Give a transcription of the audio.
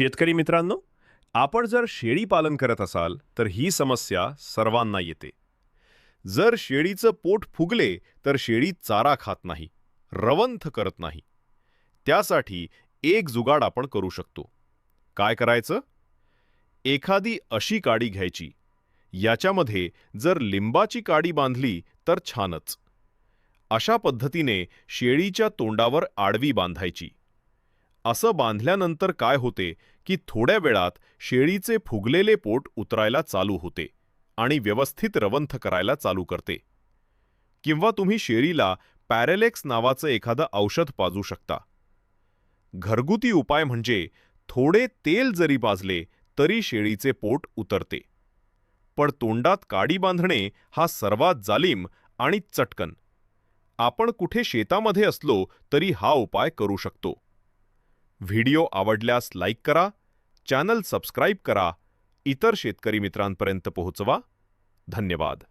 शेतकरी मित्रांनो आपण जर शेळी पालन करत असाल तर ही समस्या सर्वांना येते. जर शेळीचं पोट फुगले तर शेळी चारा खात नाही रवंथ करत नाही. त्यासाठी एक जुगाड आपण करू शकतो. काय करायचं? एखादी अशी काडी घ्यायची याच्यामध्ये जर लिंबाची काडी बांधली तर छानच. अशा पद्धतीने शेळीच्या तोंडावर आडवी बांधायची. असं बांधल्यानंतर काय होते की थोड्या वेळात शेळीचे फुगलेले पोट उतरायला चालू होते आणि व्यवस्थित रवंथ करायला चालू करते. किंवा तुम्ही शेळीला पॅरेलेक्स नावाचं एखादं औषध पाजू शकता. घरगुती उपाय म्हणजे थोडे तेल जरी पाजले तरी शेळीचे पोट उतरते. पण तोंडात काडी बांधणे हा सर्वात जालीम आणि चटकन. आपण कुठे शेतामध्ये असलो तरी हा उपाय करू शकतो. व्हिडिओ आवडल्यास लाईक करा चॅनल सबस्क्राईब करा इतर शेतकरी मित्रांपर्यंत पोहोचवा. धन्यवाद.